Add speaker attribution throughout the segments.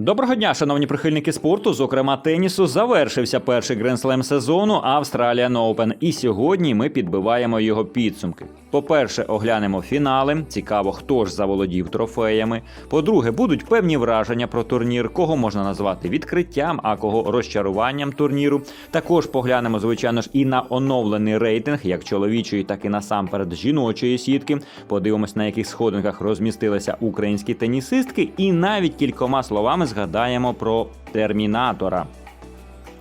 Speaker 1: Доброго дня, шановні прихильники спорту, зокрема тенісу, завершився перший гренслем сезону Australian Open. І сьогодні ми підбиваємо його підсумки. По-перше, оглянемо фінали. Цікаво, хто ж заволодів трофеями. По-друге, будуть певні враження про турнір, кого можна назвати відкриттям, а кого розчаруванням турніру. Також поглянемо, звичайно ж, і на оновлений рейтинг, як чоловічої, так і насамперед жіночої сітки. Подивимось, на яких сходинках розмістилися українські тенісистки, і навіть кількома словами згадаємо про термінатора.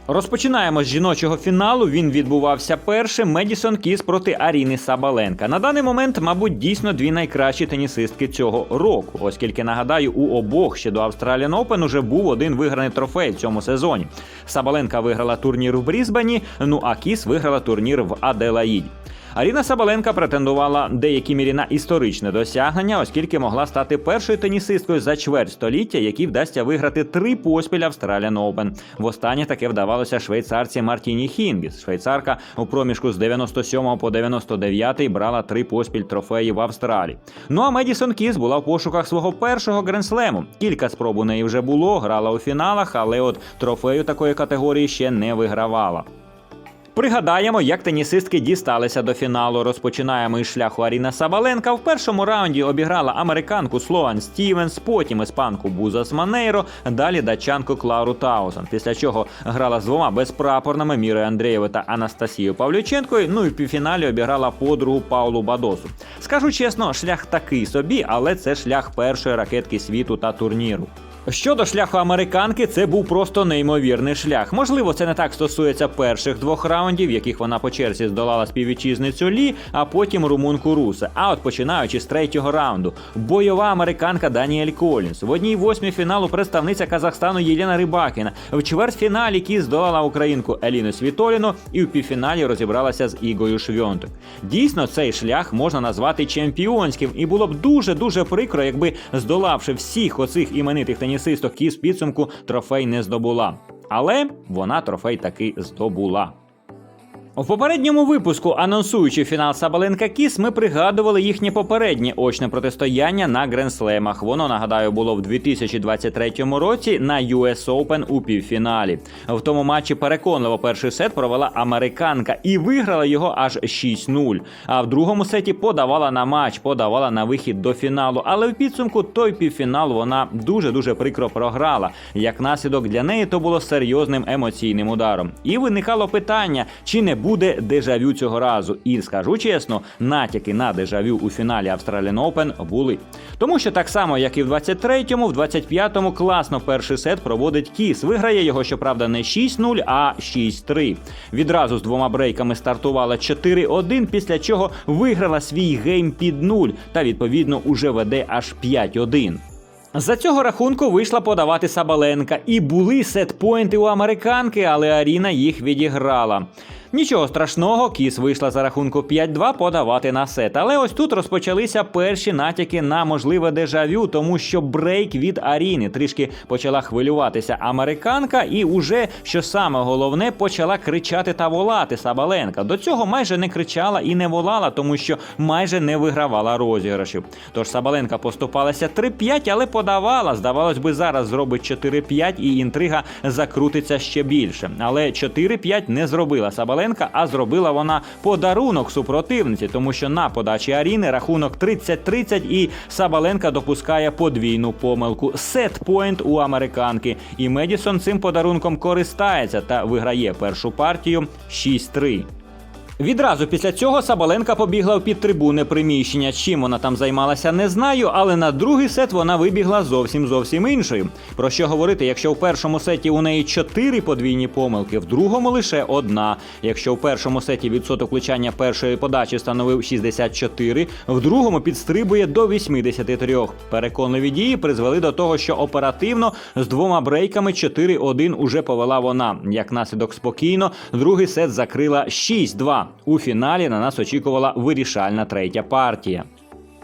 Speaker 1: Розпочинаємо з жіночого фіналу. Він відбувався першим. Медісон Кіс проти Аріни Сабаленка. На даний момент, мабуть, дійсно дві найкращі тенісистки цього року, оскільки нагадаю, у обох ще до Australian Open уже був один виграний трофей в цьому сезоні. Сабаленка виграла турнір в Брізбені. Ну а Кіс виграла турнір в Аделаїді. Аріна Сабаленка претендувала деякі мірі на історичне досягнення, оскільки могла стати першою тенісисткою за чверть століття, якій вдасться виграти три поспіль Australian Open. Востаннє таке вдавалося швейцарці Мартіні Хінгіс. Швейцарка у проміжку з 97 по 99 брала три поспіль трофеї в Австралії. Ну а Медісон Кіс була в пошуках свого першого гренслему. Кілька спроб у неї вже було, грала у фіналах, але от трофею такої категорії ще не вигравала. Пригадаємо, як тенісистки дісталися до фіналу. Розпочинаємо із шляху Аріна Сабаленка. В першому раунді обіграла американку Слоан Стівенс, потім іспанку Бузас Манейро, далі датчанку Клару Таузен. Після чого грала з двома безпрапорними Мірою Андрієвою та Анастасією Павлюченкою. Ну і в півфіналі обіграла подругу Паулу Бадосу. Скажу чесно, шлях такий собі, але це шлях першої ракетки світу та турніру. Щодо шляху американки, це був просто неймовірний шлях. Можливо, це не так стосується перших двох раундів, яких вона по черзі здолала співвітчизницю Лі, а потім румунку Руса. А от починаючи з третього раунду, бойова американка Даніель Колінс. В одній восьмій фіналу представниця Казахстану Єлена Рибакіна. В чвертьфіналі Кіс здолала українку Еліну Світоліну і в півфіналі розібралася з Ігою Швьонтик. Дійсно, цей шлях можна назвати чемпіонським, і було б дуже дуже прикро, якби здолавши всіх оцих іменитих тенісисток, із підсумку трофей не здобула. Але вона трофей таки здобула. У попередньому випуску, анонсуючи фінал Сабаленка Кіс, ми пригадували їхнє попереднє очне протистояння на гренслемах. Воно нагадаю було в 2023 році на US Open у півфіналі. В тому матчі переконливо перший сет провела американка і виграла його аж 6-0. А в другому сеті подавала на матч, подавала на вихід до фіналу. Але в підсумку той півфінал вона дуже дуже прикро програла. Як наслідок для неї то було серйозним емоційним ударом. І виникало питання, чи не буде дежавю цього разу. І скажу чесно, натяки на дежавю у фіналі Australian Open були. Тому що так само, як і в 23-му, в 25-му класно перший сет проводить Кіс. Виграє його, щоправда, не 6-0, а 6-3. Відразу з двома брейками стартувала 4-1, після чого виграла свій гейм під 0 та відповідно уже веде аж 5-1. За цього рахунку вийшла подавати Сабаленка, і були сетпоінти у американки, але Аріна їх відіграла. Нічого страшного, Кіс вийшла за рахунку 5-2 подавати на сет. Але ось тут розпочалися перші натяки на можливе дежавю, тому що брейк від Аріни трішки почала хвилюватися американка, і уже що саме головне почала кричати та волати Сабаленка. До цього майже не кричала і не волала, тому що майже не вигравала розіграшів. Тож Сабаленка поступалася 3-5, але подавала. Здавалось би, зараз зробить 4-5 і інтрига закрутиться ще більше. Але 4-5 не зробила Сабаленка. А зробила вона подарунок супротивниці, тому що на подачі Аріни рахунок 30-30 і Сабаленка допускає подвійну помилку. Сет-пойнт у американки. І Медісон цим подарунком користається та виграє першу партію 6-3. Відразу після цього Сабаленка побігла в підтрибуни приміщення. Чим вона там займалася, не знаю, але на другий сет вона вибігла зовсім зовсім іншою. Про що говорити, якщо в першому сеті у неї чотири подвійні помилки, в другому лише одна. Якщо в першому сеті відсоток влучання першої подачі становив 64, в другому підстрибує до 83. Переконливі дії призвели до того, що оперативно з двома брейками 4-1 уже повела вона. Як наслідок спокійно, другий сет закрила 6-2. У фіналі на нас очікувала вирішальна третя партія.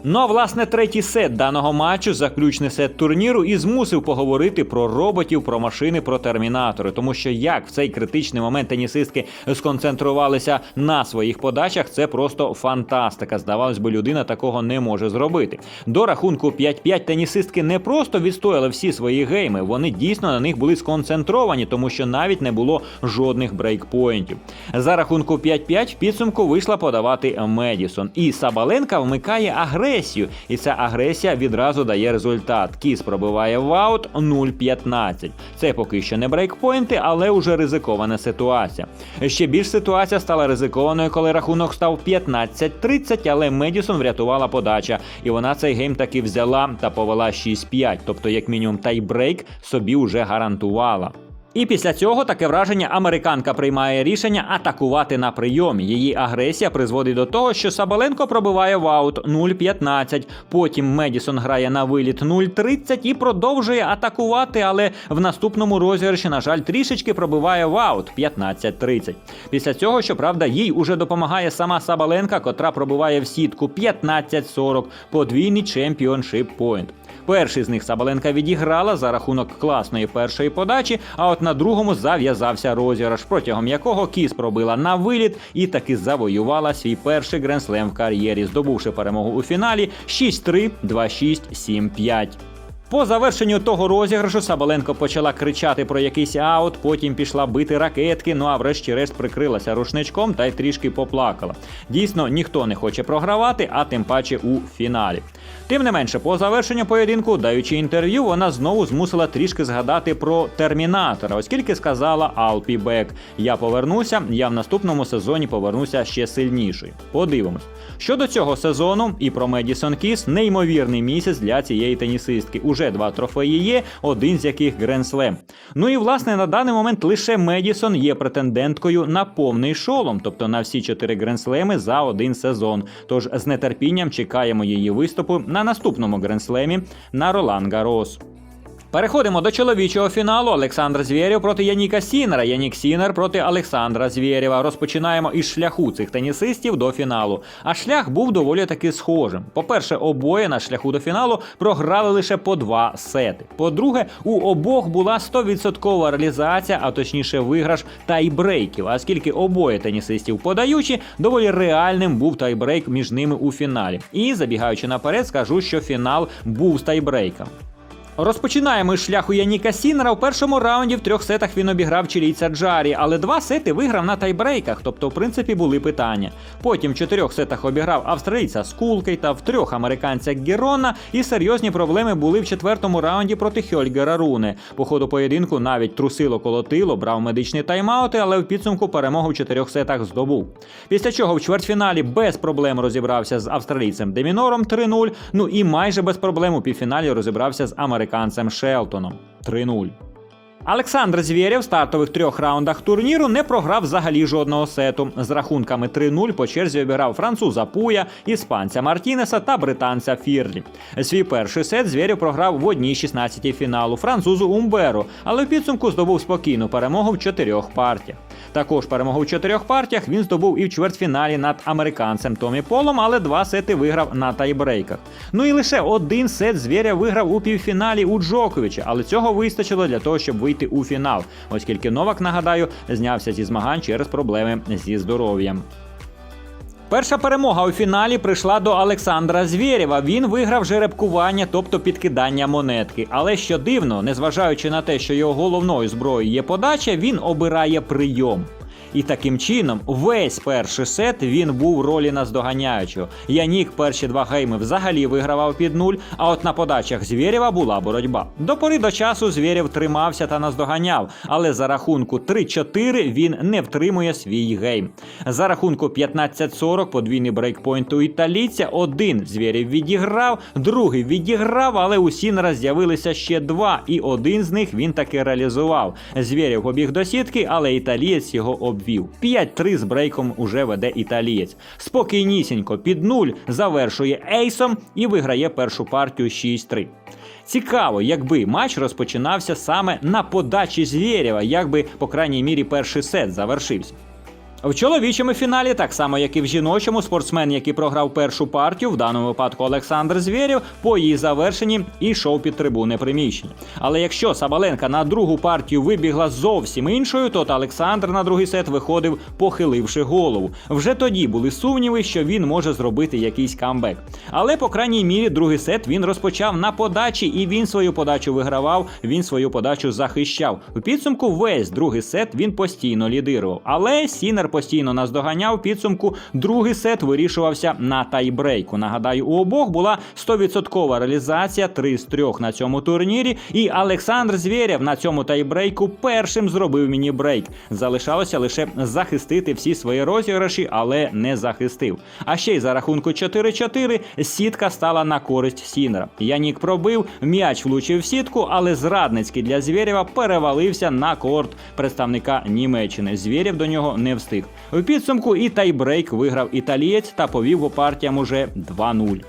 Speaker 1: Ну а власне третій сет даного матчу, заключний сет турніру, і змусив поговорити про роботів, про машини, про термінатори. Тому що як в цей критичний момент тенісистки сконцентрувалися на своїх подачах, це просто фантастика. Здавалось би, людина такого не може зробити. До рахунку 5-5 тенісистки не просто відстояли всі свої гейми, вони дійсно на них були сконцентровані, тому що навіть не було жодних брейкпоінтів. За рахунку 5-5 в підсумку вийшла подавати Медісон. І Сабаленка вмикає агресію, і ця агресія відразу дає результат. Кіс пробиває в аут 0-15. Це поки що не брейкпоінти, але уже ризикована ситуація. Ще більш ситуація стала ризикованою, коли рахунок став 15-30, але Медісон врятувала подача, і вона цей гейм таки взяла та повела 6-5, тобто, як мінімум, тайбрейк собі вже гарантувала. І після цього таке враження американка приймає рішення атакувати на прийомі. Її агресія призводить до того, що Сабаленко пробиває в аут 0-15, Потім Медісон грає на виліт 0-30 і продовжує атакувати, але в наступному розіграші, на жаль, трішечки пробиває в аут 15-30. Після цього, щоправда, їй уже допомагає сама Сабаленка, котра пробиває в сітку 15-40, подвійний чемпіоншип пойнт. Перший з них Сабаленка відіграла за рахунок класної першої подачі, а от на другому зав'язався розіграш, протягом якого Кіс пробила на виліт і таки завоювала свій перший гренслем в кар'єрі, здобувши перемогу у фіналі 6-3, 2-6, 7-5. По завершенню того розіграшу Сабаленко почала кричати про якийсь аут, потім пішла бити ракетки. Ну а врешті-решт прикрилася рушничком та й трішки поплакала. Дійсно, ніхто не хоче програвати, а тим паче у фіналі. Тим не менше, по завершенню поєдинку, даючи інтерв'ю, вона знову змусила трішки згадати про термінатора, оскільки сказала Алпі Бек: Я повернуся, я в наступному сезоні повернуся ще сильнішою. Подивимось. Щодо цього сезону і про Медісон Кіс неймовірний місяць для цієї тенісистки. Уже два трофеї є, один з яких Гренслем. Ну і власне на даний момент лише Медісон є претенденткою на повний шолом, тобто на всі чотири гренслеми за один сезон. Тож з нетерпінням чекаємо її виступу на наступному гренслемі на Ролан Гарос. Переходимо до чоловічого фіналу. Олександр Звєрєв проти Яніка Сінера. Янік Сінер проти Олександра Звєрєва. Розпочинаємо із шляху цих тенісистів до фіналу. А шлях був доволі таки схожим. По-перше, обоє на шляху до фіналу програли лише по два сети. По-друге, у обох була 100% реалізація, а точніше виграш тайбрейків. А оскільки обоє тенісистів подаючі, доволі реальним був тайбрейк між ними у фіналі. І забігаючи наперед, скажу, що фінал був з тайбрейком. Розпочинаємо із шляху Яніка Сінера. У першому раунді в трьох сетах він обіграв чилійця Джарі, але два сети виграв на тайбрейках, тобто, в принципі, були питання. Потім в чотирьох сетах обіграв австралійця Скулкейта, в трьох американця Герона, і серйозні проблеми були в четвертому раунді проти Хьольгера Руни. По ходу поєдинку навіть трусило колотило, брав медичні тайм-аути, але в підсумку перемогу в чотирьох сетах здобув. Після чого в чвертьфіналі без проблем розібрався з австралійцем Демінором 3-0. Ну і майже без проблем у півфіналі розібрався з американцем Шелтоном 3-0. Олександр Звєрєв в стартових трьох раундах турніру не програв взагалі жодного сету. З рахунками 3-0 по черзі обіграв француза Пуя, іспанця Мартінеса та британця Фірлі. Свій перший сет Звєрєв програв в одній 16-й фіналу французу Умберу, але в підсумку здобув спокійну перемогу в чотирьох партіях. Також перемогу в чотирьох партіях він здобув і в чвертьфіналі над американцем Томі Полом, але два сети виграв на тайбрейках. Ну і лише один сет Звєря виграв у півфіналі у Джоковича, але цього вистачило для того, щоб вийти у фінал, оскільки Новак, нагадаю, знявся зі змагань через проблеми зі здоров'ям. Перша перемога у фіналі прийшла до Олександра Звєрєва. Він виграв жеребкування, тобто підкидання монетки. Але що дивно, незважаючи на те, що його головною зброєю є подача, він обирає прийом. І таким чином весь перший сет він був в ролі наздоганяючого. Янік перші два гейми взагалі вигравав під нуль, а от на подачах Звєрєва була боротьба. До пори до часу Звєрєв тримався та наздоганяв, але за рахунку 3-4 він не втримує свій гейм. За рахунку 15-40 подвійний брейкпойнт у італійця. Один Звєрєв відіграв, другий відіграв, але у Сінера з'явилися ще два, і один з них він таки реалізував. Звєрєв побіг до сітки, але італієць його обвів. 5-3 з брейком уже веде італієць. Спокійнісінько під нуль завершує ейсом і виграє першу партію 6-3. Цікаво, якби матч розпочинався саме на подачі Звєрєва, якби, по крайній мірі, перший сет завершився. В чоловічому фіналі, так само як і в жіночому, спортсмен, який програв першу партію, в даному випадку Олександр Звєрєв, по її завершенні йшов під трибуни приміщення. Але якщо Сабаленка на другу партію вибігла зовсім іншою, то Олександр на другий сет виходив, похиливши голову. Вже тоді були сумніви, що він може зробити якийсь камбек. Але по крайній мірі другий сет він розпочав на подачі, і він свою подачу вигравав, він свою подачу захищав. У підсумку весь другий сет він постійно лідирував. Але Сінер постійно наздоганяв. Підсумку другий сет вирішувався на тайбрейку. Нагадаю, у обох була 100% реалізація 3 з 3 на цьому турнірі. І Олександр Звєрєв на цьому тайбрейку першим зробив міні-брейк. Залишалося лише захистити всі свої розіграші, але не захистив. А ще й за рахунку 4-4 сітка стала на користь Сінера. Янік пробив, м'яч влучив в сітку, але зрадницький для Звєрєва перевалився на корт представника Німеччини. Звєрєв до нього не встиг. У підсумку і тайбрейк виграв італієць та повів у партіям уже 2-0.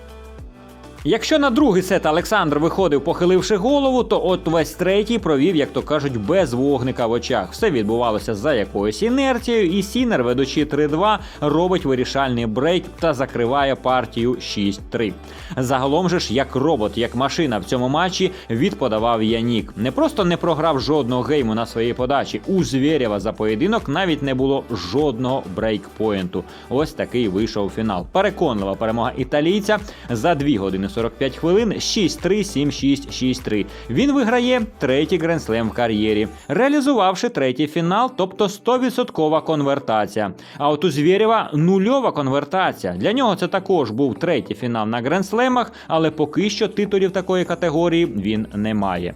Speaker 1: Якщо на другий сет Олександр виходив, похиливши голову, то от весь третій провів, як то кажуть, без вогника в очах. Все відбувалося за якоюсь інерцією, і Сінер, ведучи 3-2, робить вирішальний брейк та закриває партію 6-3. Загалом же ж, як робот, як машина в цьому матчі відподавав Янік. Не просто не програв жодного гейму на своїй подачі. У Звєрєва за поєдинок навіть не було жодного брейкпоінту. Ось такий вийшов фінал. Переконлива перемога італійця за 2 години 45 хвилин 6-3, 7-6, 6-3. Він виграє третій гренслем в кар'єрі, реалізувавши третій фінал, тобто 100% конвертація. А от у Звєрєва нульова конвертація. Для нього це також був третій фінал на гренслемах, але поки що титулів такої категорії він не має.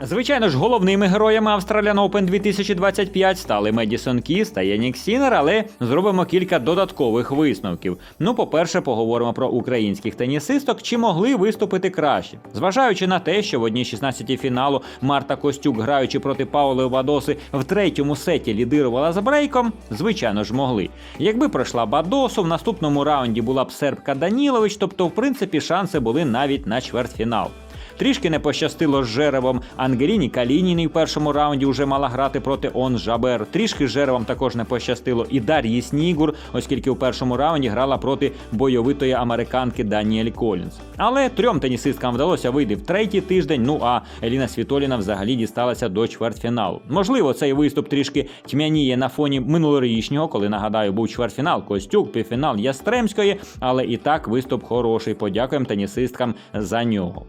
Speaker 1: Звичайно ж, головними героями Australian Open 2025 стали Медісон Кіс та Янік Сінер, але зробимо кілька додаткових висновків. Ну, по-перше, поговоримо про українських тенісисток, чи могли виступити краще. Зважаючи на те, що в одній 16 фіналу Марта Костюк, граючи проти Паули Бадоси, в третьому сеті лідирувала з брейком, звичайно ж могли. Якби пройшла Бадосу, в наступному раунді була б сербка Данілович, тобто, в принципі, шанси були навіть на чвертьфінал. Трішки не пощастило з жеребом. Ангеліні Калініній в першому раунді вже мала грати проти Он Жабер. Трішки з жеребом також не пощастило і Дар'ї Снігур, оскільки у першому раунді грала проти бойовитої американки Даніель Колінс. Але трьом тенісисткам вдалося вийти в третій тиждень. Ну а Еліна Світоліна взагалі дісталася до чвертьфіналу. Можливо, цей виступ трішки тьмяніє на фоні минулорічнього, коли нагадаю, був чвертьфінал Костюк, півфінал Ястремської, але і так виступ хороший. Подякуємо тенісисткам за нього.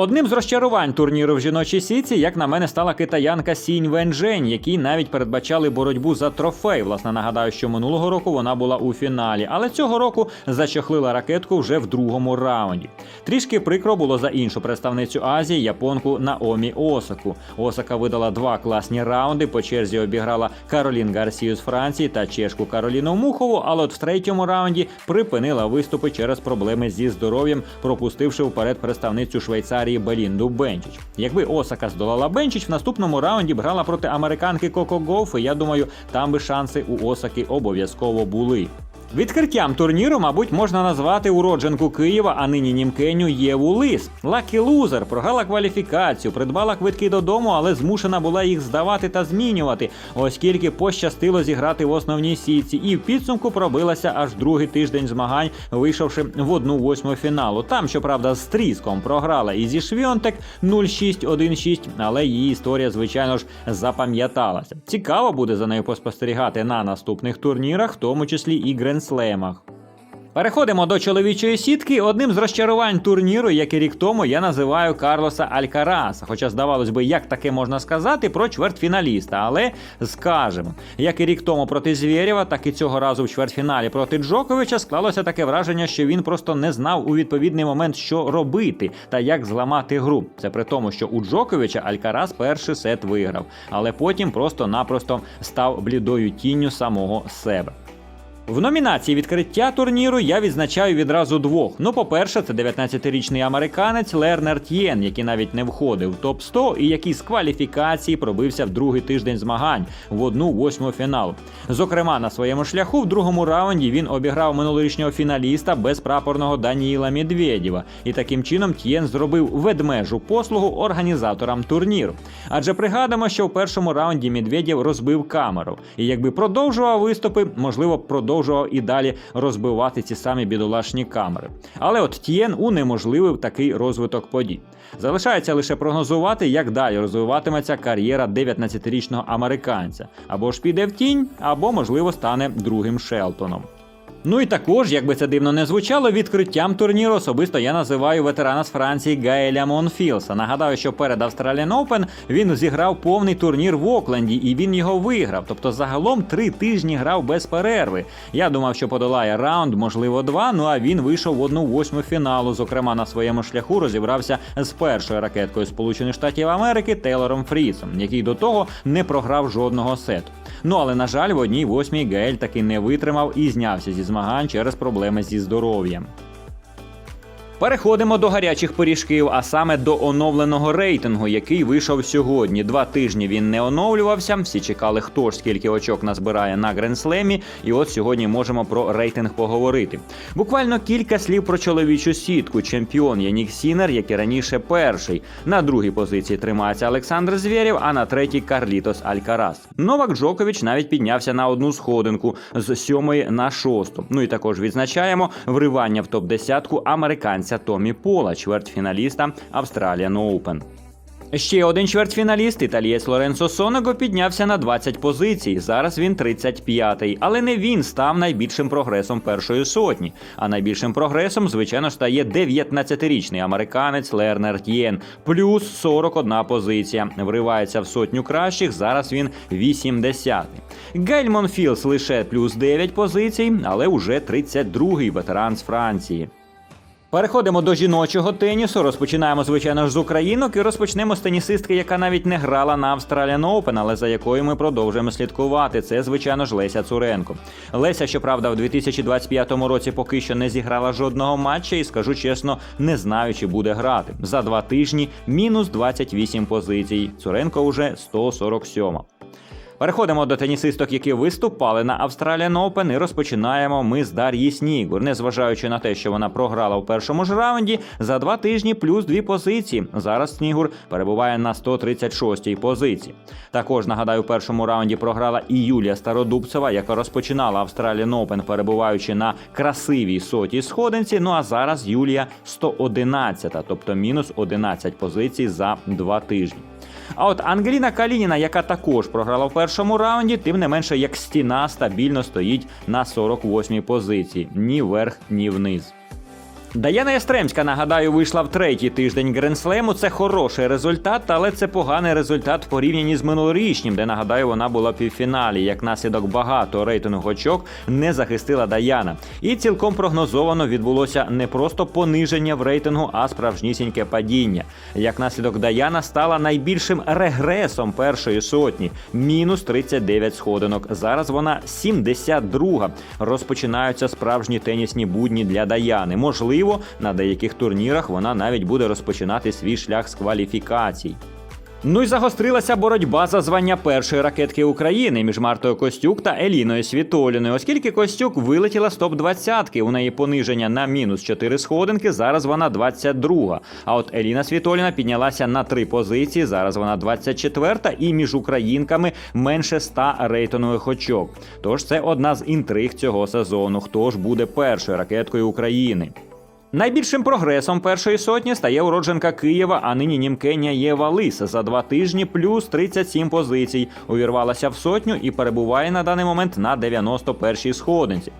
Speaker 1: Одним з розчарувань турніру в жіночій сіці, як на мене, стала китаянка Сінь Венжень, якій навіть передбачали боротьбу за трофей. Власне, нагадаю, що минулого року вона була у фіналі, але цього року зачохлила ракетку вже в другому раунді. Трішки прикро було за іншу представницю Азії, японку Наомі Осаку. Осака видала два класні раунди. По черзі обіграла Каролін Гарсію з Франції та чешку Кароліну Мухову. Але от в третьому раунді припинила виступи через проблеми зі здоров'ям, пропустивши вперед представницю Швейцарії. Белінду Бенчич. Якби Осака здолала Бенчич, в наступному раунді б грала проти американки Коко Гофи, я думаю, там би шанси у Осаки обов'язково були. Відкриттям турніру, мабуть, можна назвати уродженку Києва, а нині німкеню Єву Лис. Лакі лузер програла кваліфікацію, придбала квитки додому, але змушена була їх здавати та змінювати, оскільки пощастило зіграти в основній сітці, і в підсумку пробилася аж другий тиждень змагань, вийшовши в одну восьму фіналу. Там, щоправда, з тріском програла і зі Швіонтек 0-6-1-6, але її історія, звичайно ж, запам'яталася. Цікаво буде за нею поспостерігати на наступних турнірах, в тому числі і Гренслемах. Переходимо до чоловічої сітки. Одним з розчарувань турніру, як і рік тому, я називаю Карлоса Алькараса. Хоча, здавалось би, як таке можна сказати про чвертьфіналіста, але скажемо, як і рік тому проти Звєрєва, так і цього разу в чвертьфіналі проти Джоковича склалося таке враження, що він просто не знав у відповідний момент, що робити та як зламати гру. Це при тому, що у Джоковича Алькарас перший сет виграв, але потім просто-напросто став блідою тінню самого себе. В номінації відкриття турніру я відзначаю відразу двох. Ну, по-перше, це 19-річний американець Лернер Т'єн, який навіть не входив в топ 100 і який з кваліфікації пробився в другий тиждень змагань в одну восьму фіналу. Зокрема, на своєму шляху в другому раунді він обіграв минулорічнього фіналіста безпрапорного Даніїла Медведєва, і таким чином Т'єн зробив ведмежу послугу організаторам турніру. Адже пригадаємо, що в першому раунді Медведєв розбив камеру, і якби продовжував виступи, можливо, б продовжував і далі розбивати ці самі бідолашні камери. Але от Т'єн унеможливив такий розвиток подій. Залишається лише прогнозувати, як далі розвиватиметься кар'єра 19-річного американця. Або ж піде в тінь, або, можливо, стане другим Шелтоном. Ну і також, як би це дивно не звучало, відкриттям турніру особисто я називаю ветерана з Франції Гаеля Монфілса. Нагадаю, що перед Australian Open він зіграв повний турнір в Окленді і він його виграв. Тобто загалом три тижні грав без перерви. Я думав, що подолає раунд, можливо, два. Ну а він вийшов в одну восьму фіналу. Зокрема, на своєму шляху розібрався з першою ракеткою Сполучених Штатів Америки Тейлором Фрісом, який до того не програв жодного сету. Ну але на жаль, в одній восьмій Гель таки не витримав і знявся зі змагань через проблеми зі здоров'ям. Переходимо до гарячих пиріжків, а саме до оновленого рейтингу, який вийшов сьогодні. Два тижні він не оновлювався. Всі чекали, хто ж скільки очок назбирає на гренслемі. І от сьогодні можемо про рейтинг поговорити. Буквально кілька слів про чоловічу сітку. Чемпіон Янік Сінер, як і раніше перший. На другій позиції тримається Олександр Звєрєв, а на третій Карлітос Алькарас. Новак Джокович навіть піднявся на одну сходинку з сьомої на шосту. Ну і також відзначаємо вривання в топ 10 американця Томі Пола, чвертьфіналіста Australian Open. Ще один чвертьфіналіст, італієць Лоренцо Сонего, піднявся на 20 позицій. Зараз він 35-й. Але не він став найбільшим прогресом першої сотні. А найбільшим прогресом, звичайно, стає 19-річний американець Лернер Т'єн. Плюс 41 позиція. Вривається в сотню кращих. Зараз він 80-й. Гель Монфілс лише плюс 9 позицій, але уже 32-й ветеран з Франції. Переходимо до жіночого тенісу. Розпочинаємо, звичайно ж, з українок і розпочнемо з тенісистки, яка навіть не грала на Australian Open, але за якою ми продовжуємо слідкувати. Це, звичайно ж, Леся Цуренко. Леся, щоправда, в 2025 році поки що не зіграла жодного матча, і скажу чесно, не знаю, чи буде грати. За два тижні мінус 28 позицій. Цуренко уже 147. Переходимо до тенісисток, які виступали на Australian Open, і розпочинаємо ми з Дар'ї Снігур. Незважаючи на те, що вона програла в першому ж раунді, за два тижні плюс дві позиції. Зараз Снігур перебуває на 136-й позиції. Також нагадаю, в першому раунді програла і Юлія Стародубцева, яка розпочинала Australian Open, перебуваючи на красивій сотій сходинці. Ну а зараз Юлія 111, тобто мінус 11 позицій за два тижні. А от Ангеліна Калініна, яка також програла в першому раунді, тим не менше як стіна стабільно стоїть на 48-й позиції ні вверх, ні вниз. Даяна Естремська, нагадаю, вийшла в третій тиждень Гренслему. Це хороший результат, але це поганий результат в порівнянні з минулорічнім, де нагадаю, вона була в півфіналі. Як наслідок багато рейтингу очок не захистила Даяна. І цілком прогнозовано відбулося не просто пониження в рейтингу, а справжнісіньке падіння. Як наслідок Даяна стала найбільшим регресом першої сотні мінус 39 сходинок. Зараз вона 72. Розпочинаються справжні тенісні будні для Даяни. Можливо. Можливо, на деяких турнірах вона навіть буде розпочинати свій шлях з кваліфікацій. Ну й загострилася боротьба за звання першої ракетки України між Мартою Костюк та Еліною Світоліною, оскільки Костюк вилетіла з топ 20 у неї пониження на мінус 4 сходинки. Зараз вона 22. А от Еліна Світоліна піднялася на 3 позиції. Зараз вона 24 і між українками менше 100 рейтингових очок. Тож це одна з інтриг цього сезону. Хто ж буде першою ракеткою України? Найбільшим прогресом першої сотні стає уродженка Києва, а нині німкеня Єва Лис за два тижні плюс 37 позицій. Увірвалася в сотню і перебуває на даний момент на 91-й сходинці.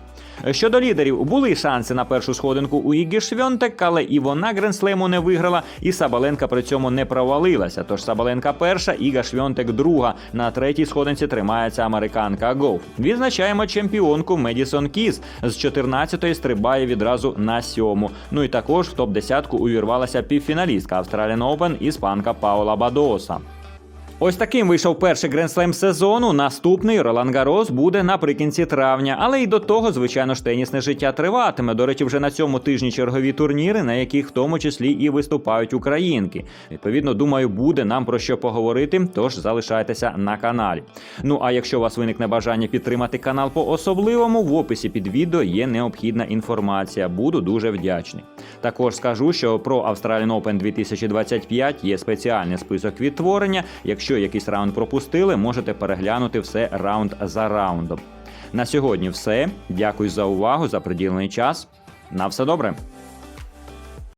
Speaker 1: Щодо лідерів, були шанси на першу сходинку у Ігі Швьонтек, але і вона Гренслему не виграла, і Сабаленка при цьому не провалилася. Тож Сабаленка перша, Іга Швьонтек друга. На третій сходинці тримається американка Гоуф. Відзначаємо чемпіонку Медісон Кіз. З 14-ї стрибає відразу на сьому. Ну і також в топ-10 увірвалася півфіналістка Australian Open іспанка Паула Бадоса. Ось таким вийшов перший гренслем сезону. Наступний Ролан Гарос буде наприкінці травня. Але й до того, звичайно ж, тенісне життя триватиме. До речі, вже на цьому тижні чергові турніри, на яких в тому числі і виступають українки. Відповідно, думаю, буде нам про що поговорити. Тож залишайтеся на каналі. Ну а якщо у вас виникне бажання підтримати канал по особливому, в описі під відео є необхідна інформація. Буду дуже вдячний. Також скажу, що про Australian Open 2025 є спеціальний список відтворення. Якщо якийсь раунд пропустили, можете переглянути все раунд за раундом. На сьогодні все. Дякую за увагу, за приділений час. На все добре.